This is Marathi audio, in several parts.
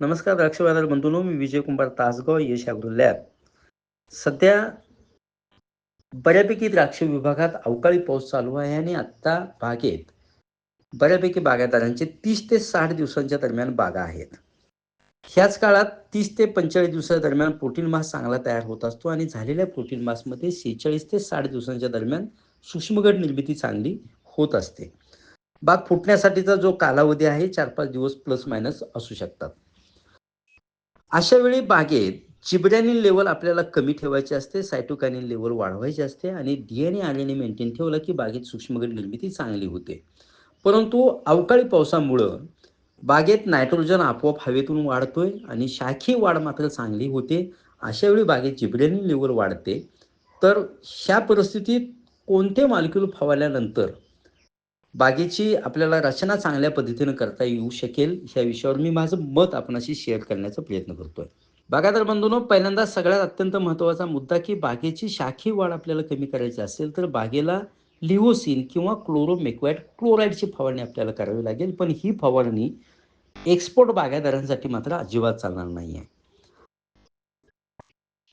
नमस्कार द्राक्ष बाजार बंधूनो मी विजय कुंभार तासगाव यश ॲग्रो लॅब. सध्या बऱ्यापैकी द्राक्ष विभागात अवकाळी पाऊस चालू आहे आणि आत्ता बागेत बऱ्यापैकी बागायतदारांचे तीस ते साठ दिवसांच्या दरम्यान बागा आहेत. ह्याच काळात तीस ते पंचेचाळीस दिवसादरम्यान प्रोटीन मास चांगला तयार होत असतो आणि झालेल्या प्रोटीन मासमध्ये शेहेचाळीस ते साठ दिवसांच्या दरम्यान सूक्ष्मगट निर्मिती चांगली होत असते. बाग फुटण्यासाठीचा जो कालावधी आहे चार पाच दिवस प्लस मायनस असू शकतात. अशा वेळी बागेत चिबऱ्यानिन लेवल आपल्याला कमी ठेवायची असते सायटोकॅनिन लेवल वाढवायची असते आणि डीएनए आरएनए मेंटेन ठेवलं की बागेत सूक्ष्मगड निर्मिती चांगली होते. परंतु अवकाळी पावसामुळं बागेत नायट्रोजन आपोआप हवेतून वाढतोय आणि शाखी वाढ मात्र चांगली होते. अशा वेळी बागेत चिबड्यानी लेवल वाढते. तर ह्या परिस्थितीत कोणते मालिक्यूल फवारल्यानंतर बागेची आपल्याला रचना चांगल्या पद्धतीनं करता येऊ शकेल ह्या विषयावर मी माझं मत आपणाशी शेअर करण्याचा प्रयत्न करतोय. बागायतदार बंधूंनो पहिल्यांदा सगळ्यात अत्यंत महत्त्वाचा मुद्दा की बागेची शाखी वाढ आपल्याला कमी करायची असेल तर बागेला लिओसिन किंवा क्लोरोमेक्वाइड क्लोराईडची फवारणी आपल्याला करावी लागेल. पण ही फवारणी एक्सपोर्ट बागायदारांसाठी मात्र अजिबात चालणार नाही आहे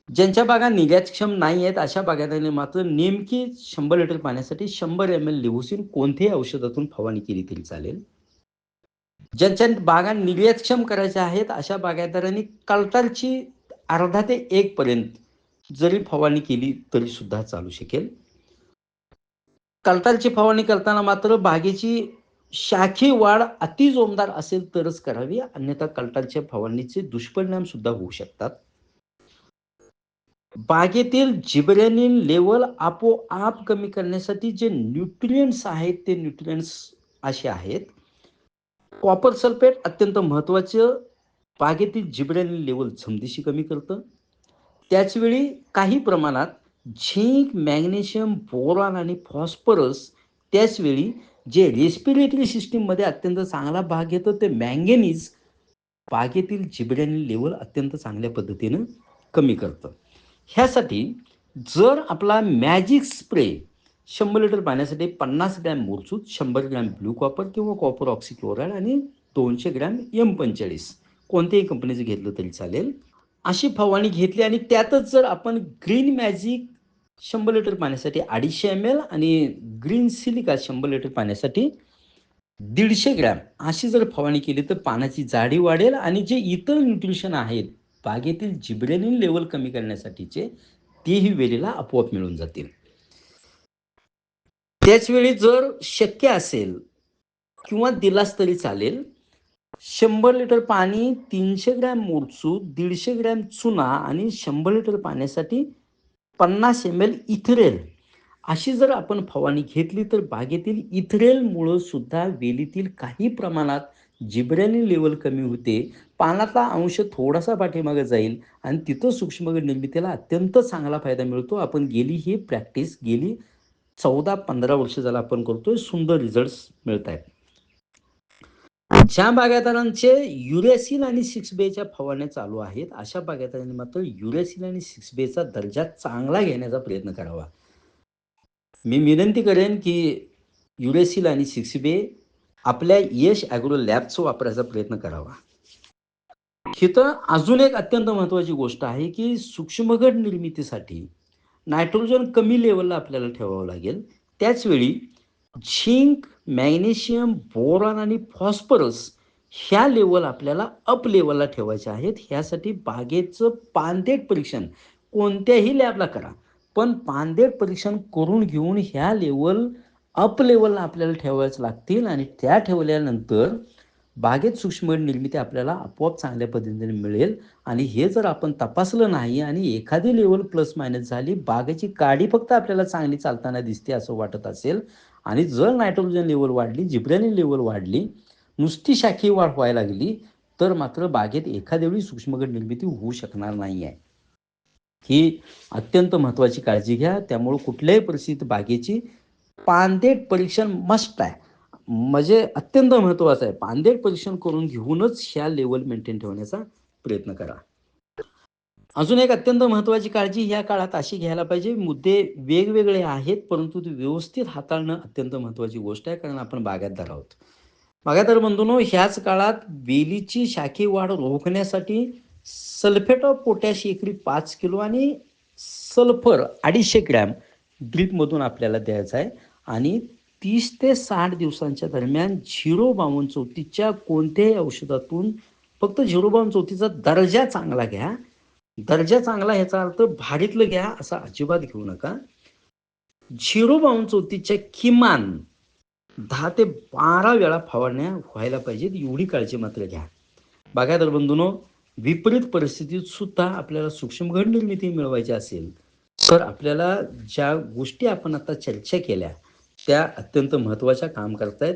ज्यांच्या बागा निर्यातक्षम नाही आहेत अशा बागायतदारांनी मात्र नेमकी शंभर लिटर पाण्यासाठी शंभर एम एल लिव्होसिन कोणत्याही औषधातून फवारणी केली तरी चालेल. ज्यांच्या बागा निर्यातक्षम करायच्या आहेत अशा बागायतदारांनी कलतारची अर्धा ते एक पर्यंत जरी फवारणी केली तरी सुद्धा चालू शकेल. कलतारची फवारणी करताना मात्र बागेची शाखी वाढ अति जोमदार असेल तरच करावी अन्यथा कलतारच्या फवारणीचे दुष्परिणाम सुद्धा होऊ शकतात. बागेतील जिब्रेनिन लेवल आपोआप कमी करण्यासाठी जे न्यूट्रियंट्स आहेत ते न्यूट्रियंट्स असे आहेत. कॉपर सल्फेट अत्यंत महत्त्वाचं बागेतील जिब्रेनिन लेवल झमदिशी कमी करतं. त्याचवेळी काही प्रमाणात झिंक मॅग्नेशियम बोरॉन आणि फॉस्फरस त्याचवेळी जे रेस्पिरेटरी सिस्टीममध्ये अत्यंत चांगला भाग घेतो ते मँगेनीज बागेतील जिब्रेनिन लेवल अत्यंत चांगल्या पद्धतीनं कमी करतं. ह्यासाठी जर आपला मॅजिक स्प्रे शंभर लिटर पाण्यासाठी पन्नास ग्रॅम मोरचूत शंभर ग्रॅम ब्लू कॉपर किंवा कॉपर ऑक्सिक्लोराईड आणि दोनशे ग्रॅम एम पंचेचाळीस. कोणत्याही कंपनीचं घेतलं तरी चालेल. अशी फवारणी घेतली आणि त्यातच जर आपण ग्रीन मॅजिक शंभर लिटर पाण्यासाठी अडीचशे एम एल आणि ग्रीन सिलिका शंभर लिटर पाण्यासाठी दीडशे ग्रॅम अशी जर फवारणी केली तर पाण्याची जाडी वाढेल आणि जे इतर न्यूट्रिशन आहेत बागेतील जिब्रेनिन लेवल कमी करण्यासाठीचे तेही वेळेला आपोआप मिळून जातील. त्याचवेळी जर शक्य असेल किंवा दिलास तरी चालेल शंभर लिटर पाणी तीनशे ग्रॅम मोरचूत दीडशे ग्रॅम चुना आणि शंभर लिटर पाण्यासाठी पन्नास एम एल इथरेल अशी जर आपण फवारणी घेतली तर बागेतील इथरेलमुळं सुद्धा वेलीतील काही प्रमाणात जिब्रेनिन लेवल कमी होते पानातला अंश थोडासा पाठीमागे जाईल आणि तिथं सूक्ष्म निर्मितीला अत्यंत चांगला फायदा मिळतो. आपण गेली ही प्रॅक्टिस गेली चौदा पंधरा वर्ष झाला आपण करतोय सुंदर रिझल्ट्स मिळत आहेत ज्या बागायतदारांचे युरेसिल आणि सिक्स बेच्या फवारण्या चालू आहेत अशा बागायतदारांनी मात्र युरेसिल आणि सिक्स बेचा दर्जा चांगला घेण्याचा प्रयत्न करावा. मी विनंती करेन की युरेसिल आणि सिक्स बे आपल्या यश ॲग्रो लॅबचा वापरायचा प्रयत्न करावा. इथं अजून एक अत्यंत महत्त्वाची गोष्ट आहे की सूक्ष्मगड निर्मितीसाठी नायट्रोजन कमी लेवलला आपल्याला ठेवावं लागेल. त्याचवेळी झिंक मॅग्नेशियम बोरॉन आणि फॉस्फरस ह्या लेवल आपल्याला अप लेवलला ठेवायच्या आहेत. ह्यासाठी बागेचं पानदेट परीक्षण कोणत्याही लॅबला करा. पण पानदेट परीक्षण करून घेऊन ह्या लेवल अप लेवलला आपल्याला ठेवायच लागतील आणि त्या ठेवल्यानंतर बागेत सूक्ष्म निर्मिती आपल्याला आपोआप चांगल्या पद्धतीने मिळेल. आणि हे जर आपण तपासलं नाही आणि एखादी लेवल प्लस मायनस झाली बागेची काडी फक्त आपल्याला चांगली चालताना दिसते असं वाटत असेल आणि जर नायट्रोजन लेवल वाढली जिब्रॅनिन लेवल वाढली नुसती शाखी वाढ व्हायला लागली तर मात्र बागेत एखाद्या वेळी सूक्ष्मगड निर्मिती होऊ शकणार नाही आहे ही अत्यंत महत्त्वाची काळजी घ्या. त्यामुळे कुठल्याही परिस्थितीत बागेची पानदेट परीक्षण मस्ट आहे. म्हणजे अत्यंत महत्त्वाचं आहे. पानदेट परीक्षण करून घेऊनच ह्या लेवल मेंटेन ठेवण्याचा प्रयत्न करा. अजून एक अत्यंत महत्त्वाची काळजी ह्या काळात अशी घ्यायला पाहिजे. मुद्दे वेगवेगळे आहेत परंतु ते व्यवस्थित हाताळणं अत्यंत महत्त्वाची गोष्ट आहे कारण आपण बागायतदार आहोत. बागायतदार बंधूनो ह्याच काळात वेलीची शाखी वाढ रोखण्यासाठी सल्फेट ऑफ पोटॅश एकरी पाच किलो आणि सल्फर अडीचशे ग्रॅम ड्रीपमधून आपल्याला द्यायचा आहे. आणि तीस ते साठ दिवसांच्या दरम्यान झिरो बावन चौथीच्या कोणत्याही औषधातून फक्त झिरो बावन चौथीचा दर्जा चांगला घ्या. दर्जा चांगला ह्याचा अर्थ भारीतलं घ्या असा अजिबात घेऊ नका. झिरो बावन चौथीच्या किमान दहा ते बारा वेळा फवारण्या व्हायला पाहिजेत एवढी काळजी मात्र घ्या. बघा तर बंधूनो विपरीत परिस्थितीत सुद्धा आपल्याला सूक्ष्म घड निर्मिती मिळवायची असेल तर आपल्याला ज्या गोष्टी आपण आता चर्चा केल्या त्या अत्यंत महत्त्वाच्या काम करतायत.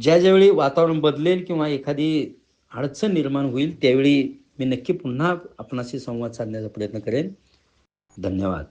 ज्या ज्यावेळी वातावरण बदलेल किंवा एखादी अडचण निर्माण होईल त्यावेळी मी नक्की पुन्हा आपणाशी संवाद साधण्याचा प्रयत्न करेन. धन्यवाद.